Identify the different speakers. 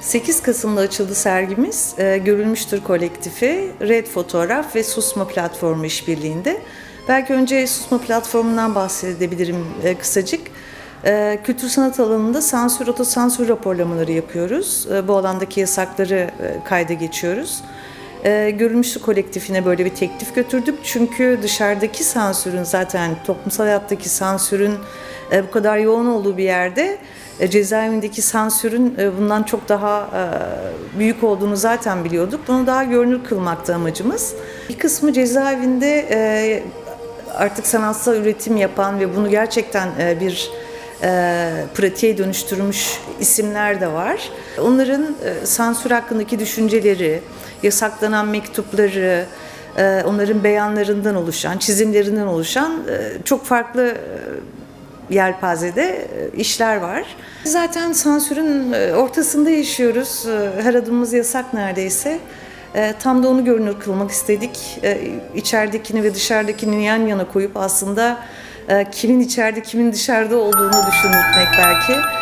Speaker 1: 8 Kasım'da açıldı sergimiz. E, Görülmüştür kolektifi, Red Fotoğraf ve Susma Platformu işbirliğinde. Belki önce Susma Platformu'ndan bahsedebilirim e, kısacık. E, kültür sanat alanında sansür, otosansür raporlamaları yapıyoruz. E, bu alandaki yasakları e, kayda geçiyoruz. E, Görülmüşlük kolektifine böyle bir teklif götürdük. Çünkü dışarıdaki sansürün zaten toplumsal hayattaki sansürün e, bu kadar yoğun olduğu bir yerde e, cezaevindeki sansürün e, bundan çok daha e, büyük olduğunu zaten biliyorduk. Bunu daha görünür kılmakta amacımız. Bir kısmı cezaevinde e, artık sanatsal üretim yapan ve bunu gerçekten e, bir e, pratiğe dönüştürmüş isimler de var. Onların e, sansür hakkındaki düşünceleri, yasaklanan mektupları, e, onların beyanlarından oluşan, çizimlerinden oluşan e, çok farklı e, yelpazede e, işler var. Zaten sansürün e, ortasında yaşıyoruz. E, Her adımımız yasak neredeyse. Tam da onu görünür kılmak istedik. İçeridekini ve dışarıdakini yan yana koyup aslında kimin içeride kimin dışarıda olduğunu düşünmek belki.